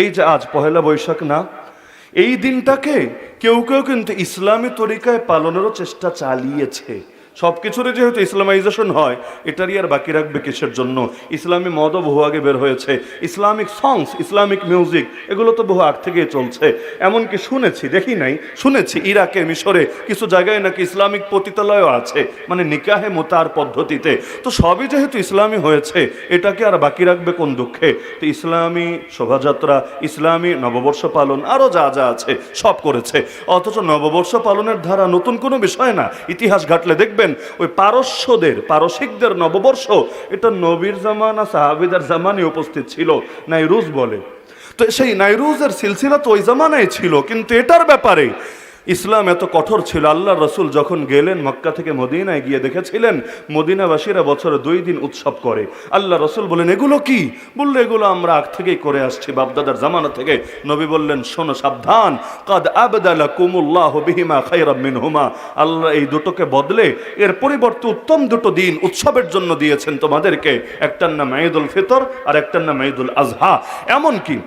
এই যে আজ পহেলা বৈশাখ না, এই দিনটাকে কেউ কেউ কিন্তু ইসলামী তরিকায় পালনেরও চেষ্টা চালিয়েছে। সব কিছুরই যেহেতু ইসলামাইজেশন হয়, এটারই আর বাকি রাখবে কিসের জন্য? ইসলামী মদও বহু আগে বের হয়েছে। ইসলামিক সংস ইসলামিক মিউজিক এগুলো তো বহু আগ থেকেই চলছে। এমনকি শুনেছি, দেখি নাই, শুনেছি ইরাকে, মিশরে কিছু জায়গায় নাকি ইসলামিক পতিতালয়ও আছে মানে নিকাহে মোতার পদ্ধতিতে। তো সবই যেহেতু ইসলামী হয়েছে, এটাকে আর বাকি রাখবে কোন দুঃখে? তো ইসলামী শোভাযাত্রা, ইসলামী নববর্ষ পালন আরও যা যা আছে, সব করেছে। অথচ নববর্ষ পালনের ধারা নতুন কোনো বিষয় না। ইতিহাস ঘাটলে দেখবেন, ওই পারস্যদের, পারসিকদের নববর্ষ, এটা নবীর জামানা, সাহাবিদের জামানে উপস্থিত ছিল, নাইরুজ বলে। তো সেই নাইরুজের সিলসিলা তো ওই জামানায় ছিল, কিন্তু এটার ব্যাপারে ইসলাম এত কঠোর ছিল, আল্লাহ রসুল যখন গেলেন মক্কা থেকে মদিনায় গিয়ে দেখেছিলেন, মদিনাবাসীরা বছরে দুই দিন উৎসব করে। আল্লাহ রসুল বলেন, এগুলো কি? বলল, এগুলো আমরা আগ থেকেই করে আসছি, বাপদাদার জামানা থেকে। নবী বললেন, শোনো, সাবধান। কাদ আবদালা কুমুল্লাহ বিহিমা খাইরাম মিনহুমা। আল্লাহ এই দুটোকে বদলে এর পরিবর্তে উত্তম দুটো দিন উৎসবের জন্য দিয়েছেন তোমাদেরকে। একটার নাম ঈদুল ফিতর আর একটার নাম ঈদুল আজহা। এমন কি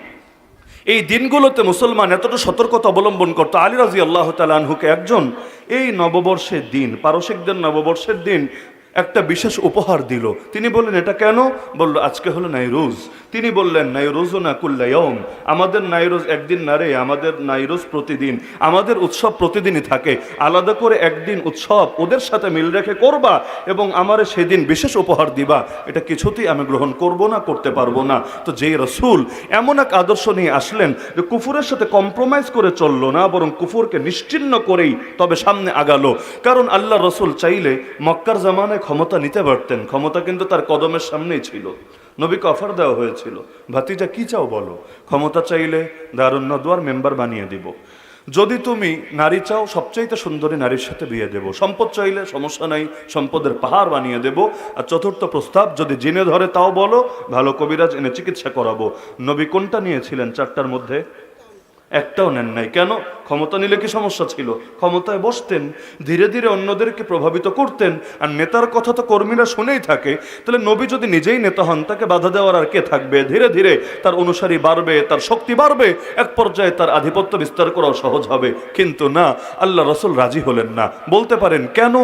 এই দিনগুলোতে মুসলমান এতটা সতর্কতা অবলম্বন করতো। আলী রাজি আল্লাহ তালহুকে একজন, এই নববর্ষের দিন, পারসিকদের নববর্ষের দিন একটা বিশেষ উপহার দিল। তিনি বললেন, এটা কেন? বলল, আজকে হলো নাইরোজ। তিনি বললেন নাইরুজ না কুল্লায়ম আমাদের নাইরোজ একদিন না রে, আমাদের নাইরোজ প্রতিদিন। আমাদের উৎসব প্রতিদিনই থাকে। আলাদা করে একদিন উৎসব ওদের সাথে মিল রেখে করবা এবং আমারে সেদিন বিশেষ উপহার দিবা। এটা কিছুতেই আমি গ্রহণ করব না, করতে পারব না। তো যেই রসুল এমন এক আদর্শ নিয়ে আসলেন যে কুফুরের সাথে কম্প্রোমাইজ করে চলল না, বরং কুফুরকে নিশ্চিন্ন করেই তবে সামনে আগালো। কারণ আল্লাহ রসুল চাইলে মক্কার জামানায় ক্ষমতা নিতে পারতেন। ক্ষমতা কিন্তু তার কদমের সামনেই ছিল। নবীকে অফার দেওয়া হয়েছিল। ভাতিজা, কি চাও বলো? ক্ষমতা চাইলে দারুণ নদওয়ার মেম্বার বানিয়ে দিব। যদি তুমি নারী চাও, সবচাইতে সুন্দরী নারীর সাথে বিয়ে দেব। সম্পদ চাইলে সমস্যা নাই, সম্পদের পাহাড় বানিয়ে দেব। আর চতুর্থ প্রস্তাব, যদি জেনে ধরে তাও বলো, ভালো কবিরাজ এনে চিকিৎসা করাবো। নবী কোনটা নিয়েছিলেন চারটার মধ্যে? একটাও নেন নাই। কেন? ক্ষমতা নিলে কি সমস্যা ছিল? ক্ষমতায় বসতেন, ধীরে ধীরে অন্যদেরকে প্রভাবিত করতেন, আর নেতার কথা তো কর্মীরা শুনেই থাকে। তাহলে নবী যদি নিজেই নেতা হন, তাকে বাধা দেওয়ার আর কে থাকবে? ধীরে ধীরে তার অনুসারী বাড়বে, তার শক্তি বাড়বে, এক পর্যায়ে তার আধিপত্য বিস্তার করাও সহজ হবে। কিন্তু না, আল্লাহ রসুল রাজি হলেন না। বলতে পারেন, কেন?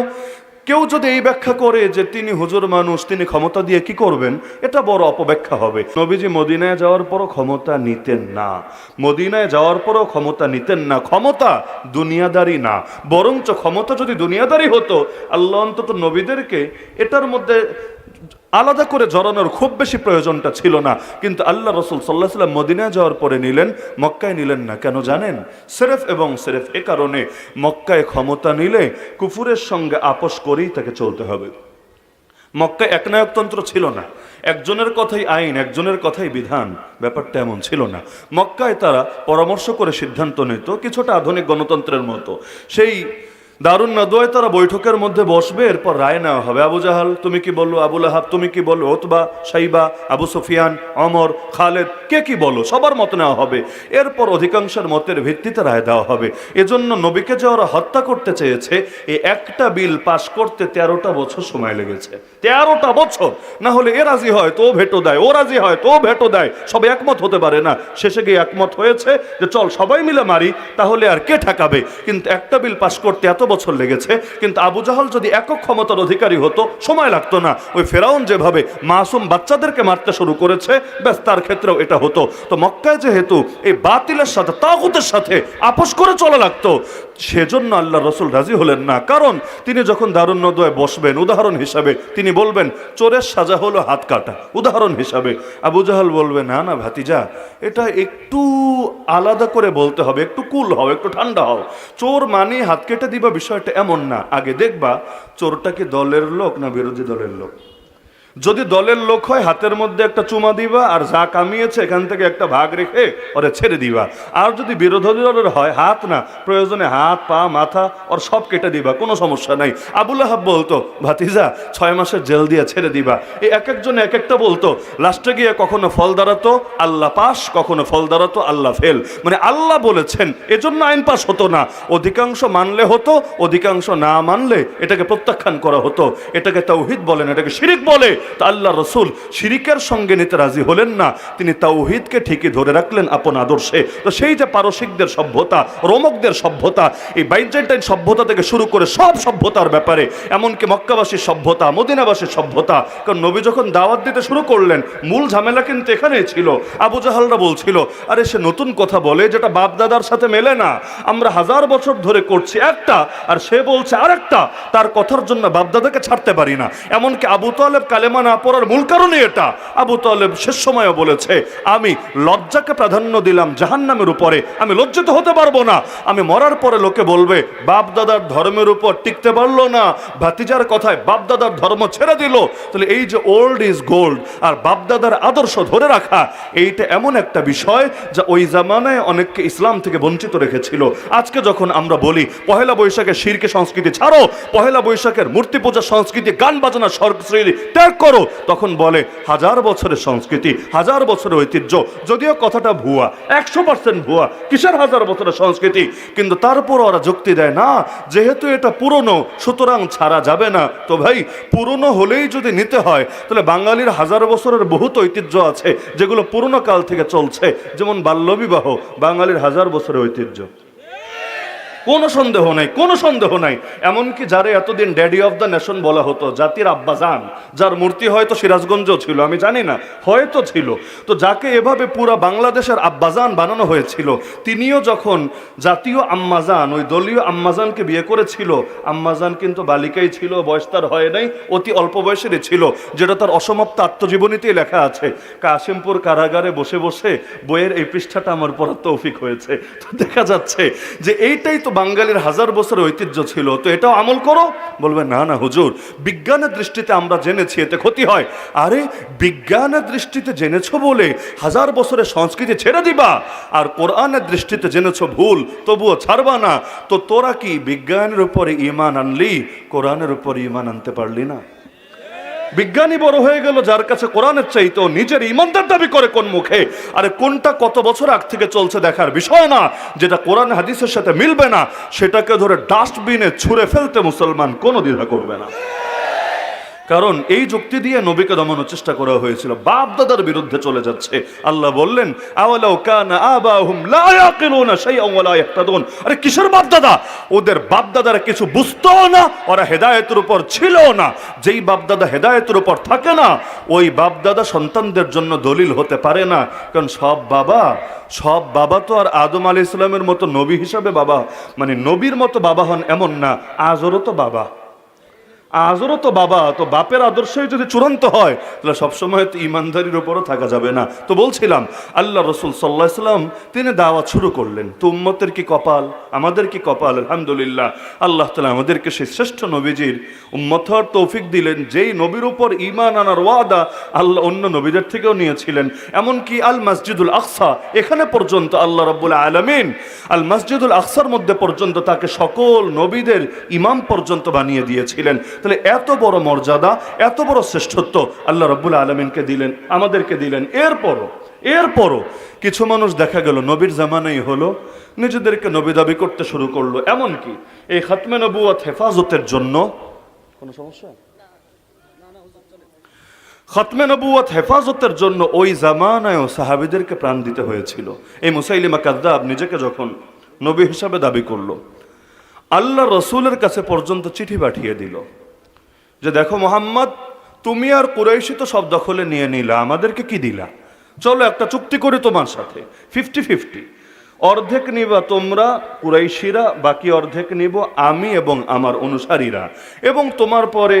কেউ যদি এই ব্যাখ্যা করে যে তিনি হুজুর মানুষ, তিনি ক্ষমতা দিয়ে কি করবেন? এটা বড় অপব্যাখ্যা হবে। নবীজি মদিনায় যাওয়ার পরও ক্ষমতা নিতেন না। মদিনায় যাওয়ার পরও ক্ষমতা নিতেন না। ক্ষমতা দুনিয়াদারি না। বরঞ্চ ক্ষমতা যদি দুনিয়াদারি হতো, আল্লাহ অন্তত নবীদেরকে এটার মধ্যে আলাদা করে জড়ানোর খুব বেশি প্রয়োজনটা ছিল না। কিন্তু আল্লাহ রসুল সাল্লাহ সাল্লাম মদিনায় যাওয়ার পরে নিলেন, মক্কায় নিলেন না। কেন জানেন? সেরেফ এবং সেরেফ এ কারণে মক্কায় ক্ষমতা নিলে কুফুরের সঙ্গে আপোষ করেই তাকে চলতে হবে। মক্কায় একনায়কতন্ত্র ছিল না। একজনের কথাই আইন, একজনের কথাই বিধান। ব্যাপারটা এমন ছিল না। মক্কায় তারা পরামর্শ করে সিদ্ধান্ত নিত, কিছুটা আধুনিক গণতন্ত্রের মতো। সেই দারুণ নদোয় তারা বৈঠকের মধ্যে বসবে, এরপর রায় নেওয়া হবে। আবু জাহাল, তুমি কি বলল? আবুল আহাব তুমি কি বলো ওতবা সাইবা, আবু সুফিয়ান, অমর, খালেদ, কে কি বলো সবার মত নেওয়া হবে। এরপর অধিকাংশের মতের ভিত্তিতে রায় দেওয়া হবে। এজন্য নবীকে যে ওরা হত্যা করতে চেয়েছে এই একটা বিল পাশ করতে তেরোটা বছর সময় লেগেছে। তেরোটা বছর! না হলে এ রাজি হয় তো ভেটো দেয়, ও রাজি হয় তো ভেটো দেয়। সব একমত হতে পারে না। শেষে গিয়ে একমত হয়েছে যে, চল সবাই মিলে মারি, তাহলে আর কে ঠেকাবে? কিন্তু একটা বিল পাশ করতে এত বছর লেগেছে, কিন্তু আবু জাহাল যদি একক ক্ষমতার অধিকারী হতো, সময় লাগতো না। ওই ফেরাউন যেভাবে মাসুম বাচ্চাদেরকে মারতে শুরু করেছে, ব্যাস তার ক্ষেত্রেও এটা হতো। তো মক্কায় যেহেতু এই বাতিলের সাথে, তাগুতের সাথে আপোষ করে চলা লাগতো, সেজন্য আল্লাহ রসুল রাজি হলেন না। কারণ তিনি যখন দারুণ্যদয়ে বসবেন, উদাহরণ হিসাবে তিনি বলবেন, চোরের সাজা হলো হাত কাটা। উদাহরণ হিসাবে আবু জাহাল বলবে, না না, ভাতিজা, এটা একটু আলাদা করে বলতে হবে, একটু কুল হও, একটু ঠান্ডা হও। চোর মানে হাত কেটে দিবা বিষয়টা এমন না। আগে দেখবা চোরটাকে দলের লোক না বিরোধী দলের লোক? যদি দলের লোক হয়, হাতের মধ্যে একটা চুমা দিবা আর যা কামিয়েছে, এখান থেকে একটা ভাগ রেখে ওরে ছেড়ে দিবা। আর যদি বিরোধী দলের হয়, হাত না, প্রয়োজনে হাত, পা, মাথা, ওর সব কেটে দিবা, কোনো সমস্যা নাই। আবুল আহাব বলতো, ভাতিজা, ছয় মাসের জেল দিয়ে ছেড়ে দিবা। এই এক একজন এক একটা বলতো লাস্টে গিয়ে কখনো ফল দাঁড়াতো, আল্লাহ পাস, কখনো ফল দাঁড়াতো, আল্লাহ ফেল। মানে আল্লাহ বলেছেন, এজন্য আইন পাস হতো না। অধিকাংশ মানলে হতো, অধিকাংশ না মানলে এটাকে প্রত্যাখ্যান করা হতো। এটাকে তৌহিদ বলেন, এটাকে শিরিক বলে। তো আল্লাহ রসুল শিরিকের সঙ্গে নিতে রাজি হলেন না। তিনি তাওহিদকে ঠিকই ধরে রাখলেন আপন আদর্শে। তো সেই যে পারসিকদের সভ্যতা, রোমকদের সভ্যতা, এই বাইজেন্টাইন সভ্যতা থেকে শুরু করে সব সভ্যতার ব্যাপারে, এমনকি মক্কাবাসীর সভ্যতা, মদিনাবাসীর সভ্যতা, কারণ নবী যখন দাওয়াত দিতে শুরু করলেন, মূল ঝামেলা কিন্তু এখানেই ছিল। আবু জাহালরা বলছিল, আরে সে নতুন কথা বলে, যেটা বাপ দাদার সাথে মেলে না। আমরা হাজার বছর ধরে করছি একটা, আর সে বলছে আরেকটা। তার কথার জন্য বাপদাদাকে ছাড়তে পারি না। এমনকি আবু তালেব কালেমা না পড়ার মূল কারণই এটা। আবু তালেব শেষ সময়ও বলেছে, আমি লজ্জাকে প্রাধান্য দিলাম জাহান্নামের উপরে, আমি লজ্জিত হতে পারব না। আমি মরার পরে লোকে বলবে বাপ দাদার ধর্মের উপর টিকতে পারল না। ভাতিজার কথায় বাপ দাদার ধর্ম ছেড়ে দিল। তাহলে এই যে ওল্ড ইজ গোল্ড আর বাপ দাদার আদর্শ ধরে রাখা, এইটা এমন একটা বিষয় যা ওই জামানায় অনেককে ইসলাম থেকে বঞ্চিত রেখেছিল। আজকে যখন আমরা বলি, পহেলা বৈশাখের শিরকে সংস্কৃতি ছাড়ো, পহেলা বৈশাখের মূর্তি পূজা সংস্কৃতি, গান বাজনা সংস্কৃতি ত্যাগ করো। তখন বলে, হাজার বছরের সংস্কৃতি, হাজার বছরের ঐতিহ্য, যদিও কথাটা ভুয়া, একশো পার্সেন্ট ভুয়া, কিসের হাজার বছরের সংস্কৃতি? কিন্তু তারপর ওরা যুক্তি দেয়, না, যেহেতু এটা পুরনো, সুতরাং ছাড়া যাবে না। তো ভাই, পুরনো হলেই যদি নিতে হয়, তাহলে বাঙালির হাজার বছরের বহুত ঐতিহ্য আছে, যেগুলো পুরনো কাল থেকে চলছে। যেমন বাল্যবিবাহ, বাঙালির হাজার বছরের ঐতিহ্য। কোনো সন্দেহ নাই, কোনো সন্দেহ নাই। এমনকি যারে এতদিন ড্যাডি অফ দ্য নেশন বলা হতো, জাতির আব্বাজান, যার মূর্তি হয়তো সিরাজগঞ্জও ছিল, আমি জানি না, হয়তো ছিল। তো যাকে এভাবে পুরা বাংলাদেশের আব্বাজান বানানো হয়েছিল, তিনিও যখন জাতীয় আম্মাজান, ওই দলীয় আম্মাজানকে বিয়ে করেছিল, আম্মাজান কিন্তু বালিকাই ছিল, বয়স তার হয় নাই, অতি অল্প বয়সেরই ছিল, যেটা তার অসমাপ্ত আত্মজীবনীতেই লেখা আছে। কাশিমপুর কারাগারে বসে বসে বইয়ের এই পৃষ্ঠাটা আমার পড়ার তৌফিক হয়েছে। দেখা যাচ্ছে যে এইটাই তো বাঙালির হাজার বছরের ঐতিহ্য ছিল, তো এটাও আমল করো। বলবে, না না, হুজুর, বিজ্ঞানের দৃষ্টিতে আমরা জেনেছি, এতে ক্ষতি হয়। আরে, বিজ্ঞানের দৃষ্টিতে জেনেছো বলে হাজার বছরের সংস্কৃতি ছেড়ে দিবা, আর কোরআনের দৃষ্টিতে জেনেছো ভুল, তবুও ছাড়বা না। তো তোরা কি বিজ্ঞানের উপরে ইমান আনলি, কোরআনের উপরে ইমান আনতে পারলি না? বিজ্ঞানী বড় হয়ে গেল, যার কাছে কোরআনের চাইতো নিজের ইমানদার দাবি করে কোন মুখে। আরে কোনটা কত বছর আগ থেকে চলছে দেখার বিষয় না, যেটা কোরআন হাদিসের সাথে মিলবে না, সেটাকে ধরে ডাস্টবিনে ছুঁড়ে ফেলতে মুসলমান কোনো দ্বিধা করবে না। কারণ এই যুক্তি দিয়ে নবীকে দমানোর চেষ্টা করা হয়েছিল। বাপ দাদার বিরুদ্ধে চলে যাচ্ছে। আল্লাহ বললেন লা আরে কিসের বাপ দাদা ওদের বাপ দাদারা কিছু বুঝতো না, ওরা হেদায়েতের উপর ছিল না। যেই বাপ দাদা হেদায়েতের উপর থাকে না, ওই বাপ দাদা সন্তানদের জন্য দলিল হতে পারে না। কারণ সব বাবা সব বাবা তো আর আদম আলী ইসলামের মতো নবী হিসাবে বাবা মানে নবীর মতো বাবা হন এমন না আজরও তো বাবা। আজরও তো বাবা, তো বাপের আদর্শই যদি চূড়ান্ত হয়, তাহলে সবসময় তো ইমানদারির উপরও থাকা যাবে না। তো বলছিলাম, আল্লাহ রসুল সাল্লাহ সাল্লাম তিনি দাওয়াত শুরু করলেন। তো উম্মতের কি কপাল? আমাদের কি কপাল? আলহামদুলিল্লাহ। আল্লাহ তালা আমাদেরকে সেই শ্রেষ্ঠ নবীজির উম্মত হওয়ার তৌফিক দিলেন। যেই নবীর উপর ইমান আনার ওয়াদা আল্লাহ অন্য নবীদের থেকেও নিয়েছিলেন। এমনকি আল মসজিদুল আকসা, এখানে পর্যন্ত আল্লাহ রব্বুল আলমিন আল মসজিদুল আকসার মধ্যে পর্যন্ত তাকে সকল নবীদের ইমাম পর্যন্ত বানিয়ে দিয়েছিলেন। তাহলে এত বড় মর্যাদা, এত বড় শ্রেষ্ঠত্ব আল্লাহ রব্বুল আলমিনকে দিলেন, আমাদেরকে দিলেন। এরপরও এরপরও কিছু মানুষ দেখা গেল, নবীর জামানাই হলো, নিজেদেরকে নবী দাবি করতে শুরু করল। এমনকি এই খাতমে নবুয়াত হেফাজতের জন্য কোনো সমস্যা? খতমে নবুয়াত হেফাজতের জন্য ওই জামানায়ও সাহাবিদেরকে প্রাণ দিতে হয়েছিল। এই মুসাইলিমা কাদ্দাব নিজেকে যখন নবী হিসাবে দাবি করল, আল্লাহ রসুলের কাছে পর্যন্ত চিঠি পাঠিয়ে দিল। যে দেখো মোহাম্মদ, তুমি আর কুরাইশি তো সব দখলে নিয়ে নিলা, আমাদেরকে কি দিলা? চলো একটা চুক্তি করি তোমার সাথে ফিফটি ফিফটি অর্ধেক নিবা তোমরা কুরাইশিরা, বাকি অর্ধেক নিব আমি এবং আমার অনুসারীরা। এবং তোমার পরে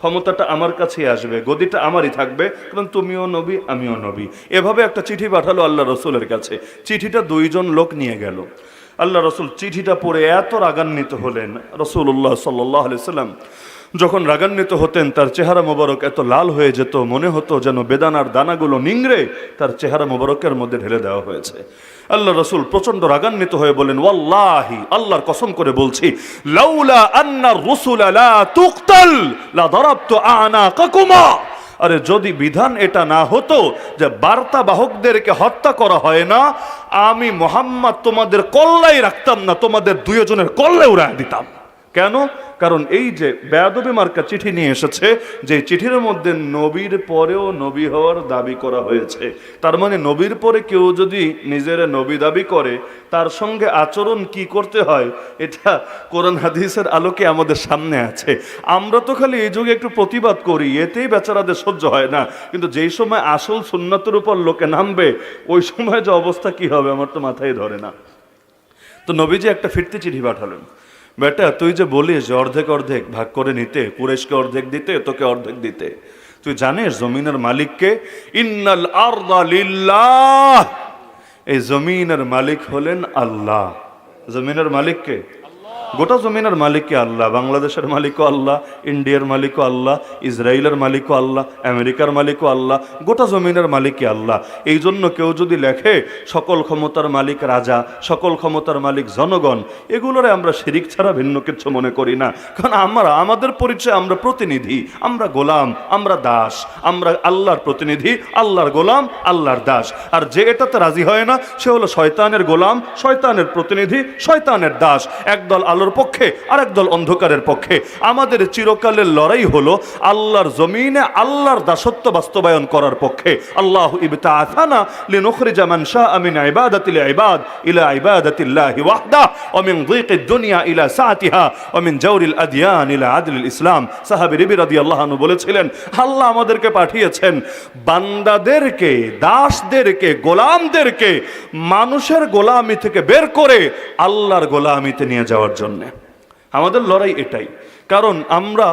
ক্ষমতাটা আমার কাছে আসবে, গদিটা আমারই থাকবে, কারণ তুমিও নবী, আমিও নবী। এভাবে একটা চিঠি পাঠালো আল্লাহ রসুলের কাছে। চিঠিটা দুইজন লোক নিয়ে গেল। আল্লাহ রসুল চিঠিটা পড়ে এত রাগান্বিত হলেন রসুল্লাহ সাল্লাহ সাল্লাম যখন রাগান্বিত হতেন, তার চেহারা মোবারক এত লাল হয়ে যেত, মনে হতো যেন বেদানার দানাগুলো নিংড়ে তার চেহারা মোবারকের মধ্যে ঢেলে দেওয়া হয়েছে। আল্লাহ রসুল প্রচণ্ড রাগান্বিত হয়ে বলেন, ওয়াল্লাহি, আল্লাহর কসম করে বলছি, লাউলা আন্নার রসুল লা তুকতাল লা দারাবতু আনাকাকুমা। আরে যদি বিধান এটা না হতো যে বার্তা বাহকদেরকে হত্যা করা হয় না, আমি মোহাম্মদ তোমাদের কল্লাই রাখতাম না, তোমাদের দুইজনের কল্লে উড়ায় দিতাম। কেন? কারণ এই যে বেয়াদবি মার্কা চিঠি নিয়ে এসেছে, যে চিঠির মধ্যে নবীর পরেও নবী হওয়ার দাবি করা হয়েছে। তার মানে নবীর পরে কেউ যদি নিজের নবী দাবি করে, তার সঙ্গে আচরণ কি করতে হয়, এটা কোরআন হাদিসের আলোকে আমাদের সামনে আছে। আমরা তো খালি এই যুগে একটু প্রতিবাদ করি, এতেই বেচারাদের সহ্য হয় না। কিন্তু যেই সময় আসল সুন্নাতের উপর লোকে নামবে, ওই সময় যে অবস্থা কি হবে, আমার তো মাথায় ধরে না। তো নবীজি একটা ফিরতি চিঠি পাঠালেন। বেটা, তুই যে বলিস যে অর্ধেক অর্ধেক ভাগ করে নিতে কুরেশকে অর্ধেক দিতে, তোকে অর্ধেক দিতে। তুই জানিস জমিনের মালিককে, ইন্নাল আর্দালিল্লাহ এই জমিনের মালিক হলেন আল্লাহ। জমিনের মালিককে গোটা জমিনের মালিককে আল্লাহ, বাংলাদেশের মালিকও আল্লাহ, ইন্ডিয়ার মালিকও আল্লাহ, ইসরায়েলের মালিকও আল্লাহ, আমেরিকার মালিকও আল্লাহ, গোটা জমিনের মালিকই আল্লাহ। এই জন্য কেউ যদি লেখে, সকল ক্ষমতার মালিক রাজা, সকল ক্ষমতার মালিক জনগণ এগুলোরে আমরা শিরিক ছাড়া ভিন্ন কিছু মনে করি না। কারণ আমরা, আমাদের পরিচয় আমরা প্রতিনিধি, আমরা গোলাম, আমরা দাস, আমরা আল্লাহর প্রতিনিধি, আল্লাহর গোলাম, আল্লাহর দাস। আর যে এটাতে রাজি হয় না, সে হলো শয়তানের গোলাম, শয়তানের প্রতিনিধি, শয়তানের দাস। একদল আলোর পক্ষে আর একদল অন্ধকারের পক্ষে। আমাদের চিরকালের লড়াই হলো আল্লাহর জমিনে আল্লাহর দাসত্ব বাস্তবায়ন করার পক্ষে। আল্লাহ ইবতাআথানা লিনুখরিজা মান শাআ মিন ইবাদাতিল ইবাদ ইলা ইলা ইসলাম। সাহাবী বলেছিলেন, আল্লাহ আমাদেরকে পাঠিয়েছেন বান্দাদেরকে, দাসদেরকে, গোলামদেরকে, মানুষের গোলামি থেকে বের করে আল্লাহর গোলামিতে নিয়ে যাওয়ার জন্যে। আমাদের লড়াই এটাই। কারণ আমরা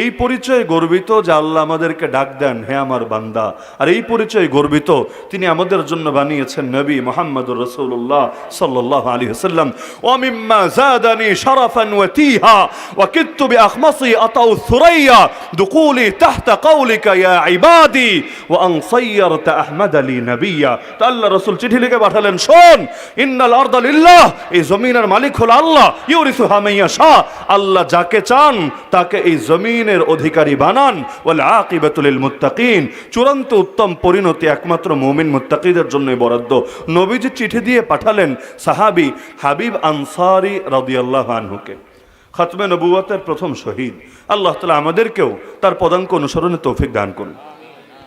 এই পরিচয়ে গর্বিত যে আল্লাহ আমাদেরকে ডাক দেন, হে আমার বান্দা। আর এই পরিচয়ে গর্বিত তিনি আমাদের জন্য বানিয়েছেন নবী মোহাম্মদ রসুল্লাহ সাল্লাহ আলী হাসাল্লাম অমিম্মা জাদানি শরাফান ওয়াতিহা ওয়াকিত্তু বিআখমাসি আতাউ সুরাইয়া দুকুলি তাহতা কাউলিকা ইয়া ইবাদি, ওয়া আন সাইয়ারতা আহমদ আলী নবিয়া। তা আল্লাহ রসুল চিঠি লিখে পাঠালেন, শোন, ইন্নাল আরদা লিল্লাহ, এই জমিনের মালিক হলো আল্লাহ ইউরিসু হামাইয়া শাহ আল্লাহ যাকে চান তাকে এই জমিনের অধিকারী বানান। ওয়াল আকিবাতুল লিল মুত্তাকিন, চূড়ান্ত উত্তম পরিণতি একমাত্র মুমিন মুত্তাকিদের জন্যই বরাদ্দ। নবীজি চিঠি দিয়ে পাঠালেন সাহাবী হাবিব আনসারি রাদিয়াল্লাহু আনহুকে। খতমে নবুয়তের প্রথম শহীদ। আল্লাহ তালা আমাদেরকেও তার পদাঙ্ক অনুসরণে তৌফিক দান করুন।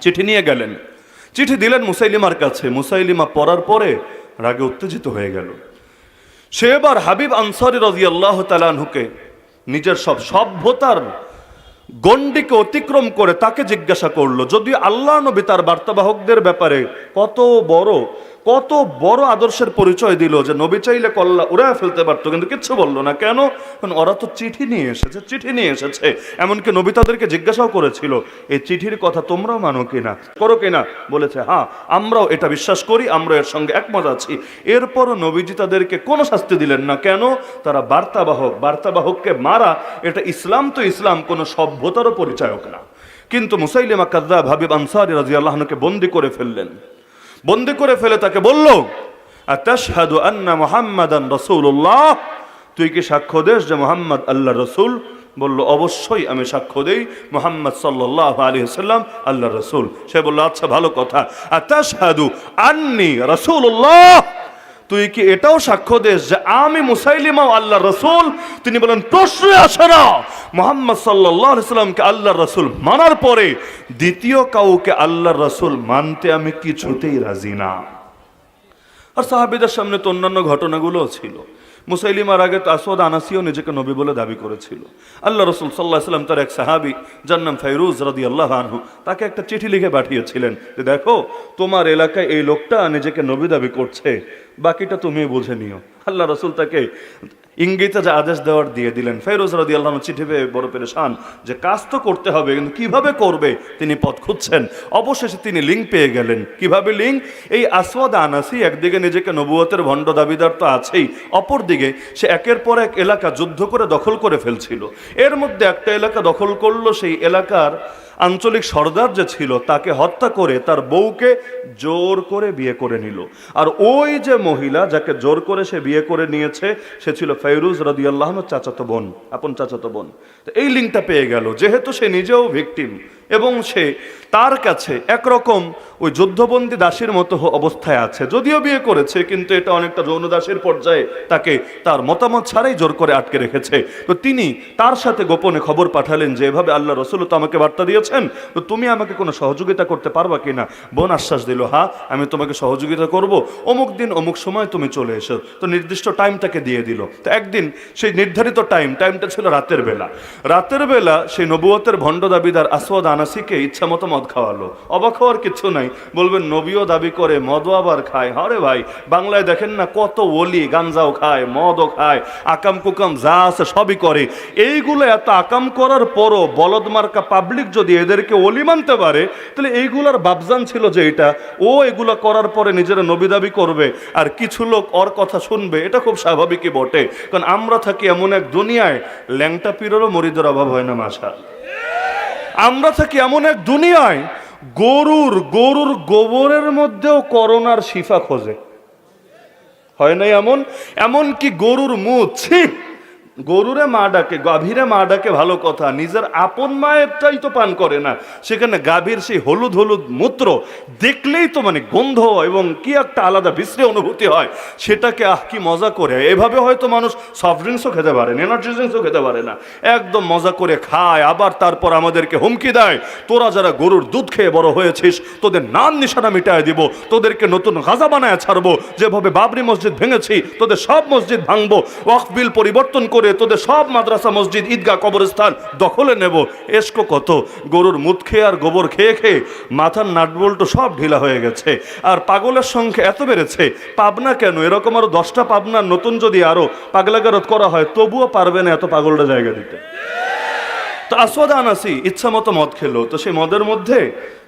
চিঠি নিয়ে গেলেন। চিঠি দিলেন মুসাইলিমার কাছে। মুসাইলিমা পড়ার পরে রাগে উত্তেজিত হয়ে গেল। সে এবার হাবিব আনসারি রাজি আল্লাহ তালানহুকে নিজের সব সভ্যতার গণ্ডিকে অতিক্রম করে তাকে জিজ্ঞাসা করল, যদি আল্লাহ নবী তার বার্তাবাহকদের ব্যাপারে কত বড় কত বড় আদর্শের পরিচয় দিল যে নবী চাইলে কল্লা উড়ায় ফেলতে পারতো, কিন্তু কিচ্ছু বলল না। কেন? ওরা তো চিঠি নিয়ে এসেছে, চিঠি নিয়ে এসেছে। এমনকি নবী তাদেরকে জিজ্ঞাসাও করেছিল, এই চিঠির কথা তোমরাও মানো কিনা? করো কিনা? বলেছে হ্যাঁ আমরাও এটা বিশ্বাস করি আমরা এর সঙ্গে একমত আছি। এরপরও নবীজি তাদেরকে কোনো শাস্তি দিলেন না। কেন? তারা বার্তাবাহক, বার্তাবাহককে মারা, এটা ইসলাম তো ইসলাম, কোনো সভ্যতারও পরিচায়ক না। কিন্তু মুসাইলিমা কাদ্দা ভাবিব আনসারি রাজি আল্লাহনকে বন্দি করে ফেললেন। বন্দি করে ফেলে তাকে বলল, আতাশহাদু আন্না মোহাম্মদান রসুল্লাহ তুই কি সাক্ষ্য দেশ যে মোহাম্মদ আল্লাহ রসুল? বলল, অবশ্যই আমি সাক্ষ্য দেই মোহাম্মদ সাল্লাহ আলী সাল্লাম আল্লাহ রসুল। সে বলল আচ্ছা ভালো কথা। আতাশহাদু আন্নি রাসূলুল্লাহ? তুই কি এটাও সাক্ষ্য দেশ যে আমি মুসাইলিমাও আল্লাহ রসুল? তিনি বলেন প্রশ্নই আসে না। মোহাম্মদ সাল্লাহ আল্লাহ রসুল মানার পরে দ্বিতীয় কাউকে আল্লাহ রসুল মানতে আমি কিছুতেই রাজি না। আর সাহাবিদের সামনে তো অন্যান্য ঘটনাগুলোও ছিল। মুসাইলিমার আগে তো আসওয়াদ আনাসিও নিজেকে নবী বলে দাবি করেছিল। আল্লাহ রসুল সাল্লাহ সাল্লাম তার এক সাহাবি, যার নাম ফাইরুজ রাদি আল্লাহ আনহু, তাকে একটা চিঠি লিখে পাঠিয়েছিলেন যে, দেখো, তোমার এলাকায় এই লোকটা নিজেকে নবী দাবি করছে। বাকিটা তুমি বুঝে নিও। আল্লাহ রসুল তাকে ইঙ্গিতে যে আদেশ দেওয়ার দিয়ে দিলেন। ফেরোজ রাদি আল্লাহ চিঠি পেয়ে বড় পেরেশান যে কাজ তো করতে হবে, কিন্তু কীভাবে করবে তিনি পথ খুঁজছেন। অবশেষে তিনি লিঙ্ক পেয়ে গেলেন। কীভাবে লিঙ্ক এই আসওয়াদ আনাসি একদিকে নিজেকে নবুয়তের ভণ্ড দাবিদার তো আছেই, অপরদিকে সে একের পর এক এলাকা যুদ্ধ করে দখল করে ফেলছিল। এর মধ্যে একটা এলাকা দখল করল, সেই এলাকার আঞ্চলিক সর্দার যে ছিল তাকে হত্যা করে তার বউকে জোর করে বিয়ে করে নিল। আর ওই যে মহিলা যাকে জোর করে সে বিয়ে করে নিয়েছে, সে ছিল ফৈরুজ রদিয়াল্লাহন চাচাতো বোন, আপন চাচাতো বোন। তো এই লিঙ্কটা পেয়ে গেল। যেহেতু সে নিজেও ভিকটিম এবং সে তার কাছে একরকম ওই যুদ্ধবন্দী দাসীর মতো অবস্থায় আছে। যদিও বিয়ে করেছে, কিন্তু এটা অনেকটা যৌন দাসের পর্যায়ে তাকে তার মতামত ছাড়াই জোর করে আটকে রেখেছে। তো তিনি তার সাথে গোপনে খবর পাঠালেন যে, এভাবে আল্লাহ রসুল তো আমাকে বার্তা দিয়েছেন, তো তুমি আমাকে কোনো সহযোগিতা করতে পারবা কিনা? বোন আশ্বাস দিল, হা, আমি তোমাকে সহযোগিতা করব। অমুক দিন অমুক সময় তুমি চলে এসো। তো নির্দিষ্ট টাইমটাকে দিয়ে দিল। তো একদিন সেই নির্ধারিত টাইম টাইমটা ছিল রাতের বেলা। রাতের বেলা সেই নবুয়তের ভণ্ড দাবিদার আসওয়াদ আনাসিকে ইচ্ছা মতো মদ খাওয়ালো। অবাক হওয়ার কিছু নাই। বলবেন, নবীও দাবি করে, মদও আবার খায়। হরে ভাই, বাংলায় দেখেন না কত ওলি গাঞ্জাও খায়, মদও খায় আকাম কুকাম যা আছে সবই করে। এইগুলো এত আকাম করার পরও বলদ মার্কা পাবলিক যদি এদেরকে ওলি মানতে পারে, তাহলে এইগুলার বাবজান ছিল যে এটা। ও এগুলো করার পরে নিজেরা নবী দাবি করবে, আর কিছু লোক ওর কথা শুনবে। এটা খুব স্বাভাবিকই বটে। কারণ আমরা থাকি এমন এক দুনিয়ায়, ল্যাংটা পীরেরও মরিদের অভাব হয় না মাসা আমরা থাকি এমন এক দুনিয়ায়, গরুর গরুর গোবরের মধ্যেও করোনার শিফা খোঁজে। হয় নাই এমন? এমন কি গরুর মুখ ছি! গরুরে মা ডাকে, গাভীরে মা ডাকে, ভালো কথা। নিজের আপন মায়েরটাই তো পান করে না। সেখানে গাভীর সেই হলুদ হলুদ মূত্র দেখলেই তো মানে গন্ধ এবং কি একটা আলাদা বিশ্রী অনুভূতি হয়। সেটাকে আহ, কি মজা করে। এভাবে হয়তো মানুষ সফট ড্রিঙ্কসও খেতে পারে না এনার্জি ড্রিঙ্কসও খেতে পারে না। একদম মজা করে খায়, আবার তারপর আমাদেরকে হুমকি দেয়, তোরা যারা গরুর দুধ খেয়ে বড় হয়েছিস, তোদের নাম নিশানা মিটায় দিব, তোদেরকে নতুন গাজা বানায় ছাড়বো, যেভাবে বাবরি মসজিদ ভেঙেছি, তোদের সব মসজিদ ভাঙবো, ওয়াকফ বিল পরিবর্তন করে তোদের সব মাদ্রাসা, মসজিদ, ঈদগাহ, কবরস্থান দখলে নেব। এসকো কত? গরুর মুদ খেয়ে আর গোবর খেয়ে খেয়ে মাথার নাটবোল্ট সব ঢিলা হয়ে গেছে। আর পাগলের সংখ্যা এত বেড়েছে, পাবনা কেন? এরকম আরও দশটা পাবনার নতুন যদি আরও পাগলাগারত করা হয়, তবুও পারবে না এত পাগলটা জায়গা দিতে। তো আসওয়াদ আনাসি, ইচ্ছা মতো মদ খেলো। তো সেই মদের মধ্যে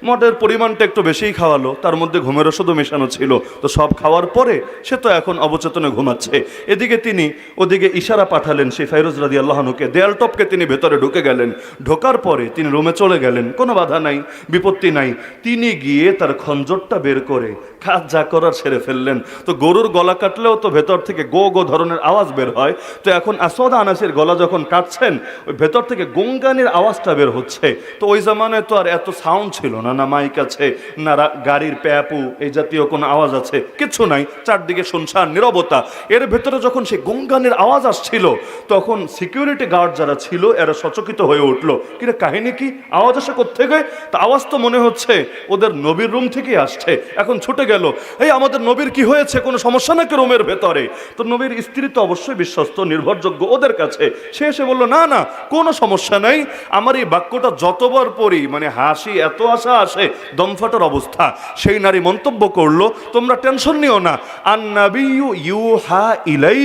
মদের পরিমাণটা একটু বেশিই খাওয়ালো। তার মধ্যে ঘুমের ওষুধও মেশানো ছিল। তো সব খাওয়ার পরে সে তো এখন অবচেতনে ঘুমাচ্ছে। এদিকে তিনি, ওদিকে ইশারা পাঠালেন সেই ফাইরুজ রাদি আল্লাহনুকে দেয়াল টপকে তিনি ভেতরে ঢুকে গেলেন। ঢোকার পরে তিনি রুমে চলে গেলেন। কোনো বাধা নাই, বিপত্তি নাই। তিনি গিয়ে তার খঞ্জরটা বের করে কাজ যা করার সেরে ফেললেন। তো গরুর গলা কাটলেও তো ভেতর থেকে গো গো ধরনের আওয়াজ বের হয়। তো এখন আসওয়াদ আনাসের গলা যখন কাটছেন, ওই ভেতর থেকে গঙ্গানের আওয়াজটা বের হচ্ছে। তো ওই জামানায় তো আর এত সাউন্ড ছিল না না মাইক আছে, না গাড়ির প্যাপু, এই জাতীয় কোনো আওয়াজ আছে, কিছু নাই। চারদিকে শুনশান, নীরবতা। এর ভেতরে যখন সেই গঙ্গানের আওয়াজ আসছিল, তখন সিকিউরিটি গার্ড যারা ছিল, এরা সচকিত হয়ে উঠল। কিরে, কাহিনী কি? আওয়াজ আসে কোথেকে তা আওয়াজ তো মনে হচ্ছে ওদের নবীর রুম থেকেই আসছে। এখন ছুটে গেল। এই আমাদের নবীর কি হয়েছে? কোনো সমস্যা নাকি রোমের ভেতরে? তো নবীর স্ত্রী তো অবশ্যই বিশ্বস্ত, নির্ভরযোগ্য ওদের কাছে। সে এসে বলল, না না, কোনো সমস্যা নাই। আমার এই বাক্যটা যতবার পড়ি মানে হাসি, এত আশা আসে, দমফাটার অবস্থা। সেই নারী মন্তব্য করল, তোমরা টেনশন নিও না। আর নাবিউ ইউ হা ইলাই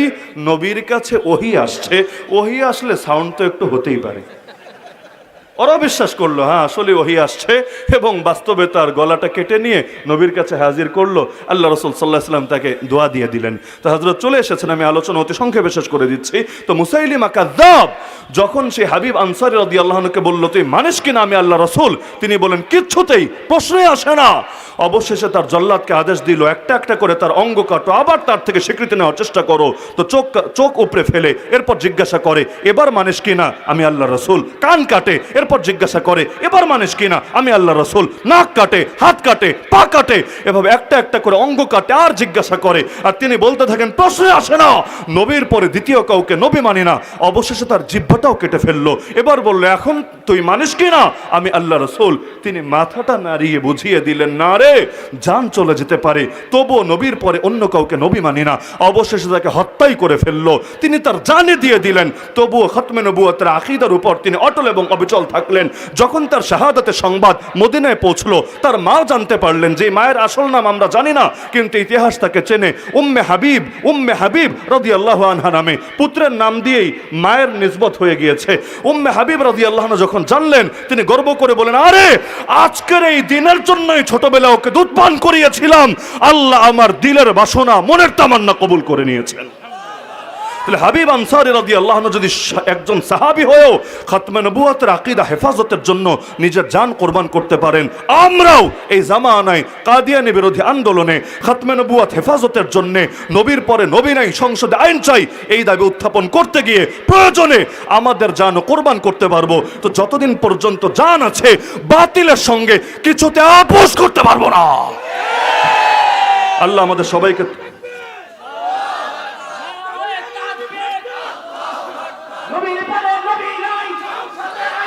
নবীর কাছে ওহি আসছে। ওহি আসলে সাউন্ড তো একটু হতেই পারে। ওরা বিশ্বাস করল হ্যাঁ আসলে ওহি আসছে এবং বাস্তবে তার গলাটা কেটে নিয়ে নবীর কাছে হাজির করল। আল্লাহ রসুল সাল্লাহ সাল্লাম তাকে দোয়া দিয়ে দিলেন। তো হজরত চলে এসেছেন, আমি আলোচনা অতি সংক্ষেপে শেষ করে দিচ্ছি। তো মুসাইলিমা কাদ্দাব যখন সে হাবিব আনসারি রদি আল্লাহকে বলল, তুই মানিস কিনা আমি আল্লাহ রসুল? তিনি বলেন, কিচ্ছুতেই প্রশ্নই আসে না। অবশেষে তার জল্লাদকে আদেশ দিল, একটা একটা করে তার অঙ্গ কাটো, আবার তার থেকে স্বীকৃতি নেওয়ার চেষ্টা করো। তো চোখ চোখ উপরে ফেলে, এরপর জিজ্ঞাসা করে, এবার মানিস কিনা আমি আল্লাহ রসুল? কান কাটে এরপর জিজ্ঞাসা করে, এবার মানিস কিনা? আমি আল্লাহ রসুল। নাক কাটে, হাত কাটে, পা কাটে। এভাবে একটা একটা করে অঙ্গ কাটে আর জিজ্ঞাসা করে। আর তিনি বলতে থাকেন, প্রশ্নে আসে না। নবীর পরে দ্বিতীয় কাউকে নবী মানি না। অবশেষে তার জিহ্বাটাও কেটে ফেলল। এবার বলল, এখন তুই মানিস কিনা? আমি আল্লাহ রসুল। তিনি মাথাটা নাড়িয়ে বুঝিয়ে দিলেন, না রে জান চলে যেতে পারে। তবুও নবীর পরে অন্য কাউকে নবী মানি না। অবশেষে তাকে হত্যাই করে ফেলল। তিনি তার জানে দিয়ে দিলেন। তবুও খতমে নবুয়তের আকিদার উপর তিনি অটল এবং অবিচল থাকলেন। যখন তার শাহাদাতের সংবাদ মদিনায় পৌঁছলো, তার মা জানতে পারলেন যে মায়ের আসল নাম আমরা জানি না, কিন্তু ইতিহাস তাকে চেনে। উম্মে হাবিব উম্মে হাবিব রদি আল্লাহ আনহা নামে পুত্রের নাম দিয়েই মায়ের নিসবত হয়ে গিয়েছে। উম্মে হাবিব রদি আল্লাহ যখন জানলেন, তিনি গর্ব করে বলেন আরে, আজকের এই দিনের জন্যই ছোটবেলা ওকে দুধ পান করিয়েছিলাম। আল্লাহ আমার দিলের বাসনা মনের তামান্না কবুল করে নিয়েছেন। তাহলে হাবিব আনসারি রাদি আল্লাহ যদি একজন সাহাবি হয়েও খাতমে নবুয়াতের আকিদা, হেফাজতের জন্য নিজের জান কোরবান করতে পারেন, আমরাও এই জামানায় কাদিয়ানি বিরোধী আন্দোলনে খাতমে নবুয়াত হেফাজতের জন্যে নবীর পরে নবী নাই, সংসদে আইন চাই, এই দাবি উত্থাপন করতে গিয়ে প্রয়োজনে আমাদের জানও কোরবান করতে পারব। তো যতদিন পর্যন্ত জান আছে, বাতিলের সঙ্গে কিছুতে আপোষ করতে পারব না। আল্লাহ আমাদের সবাইকে নবীর পরে নবী নাই সংসদে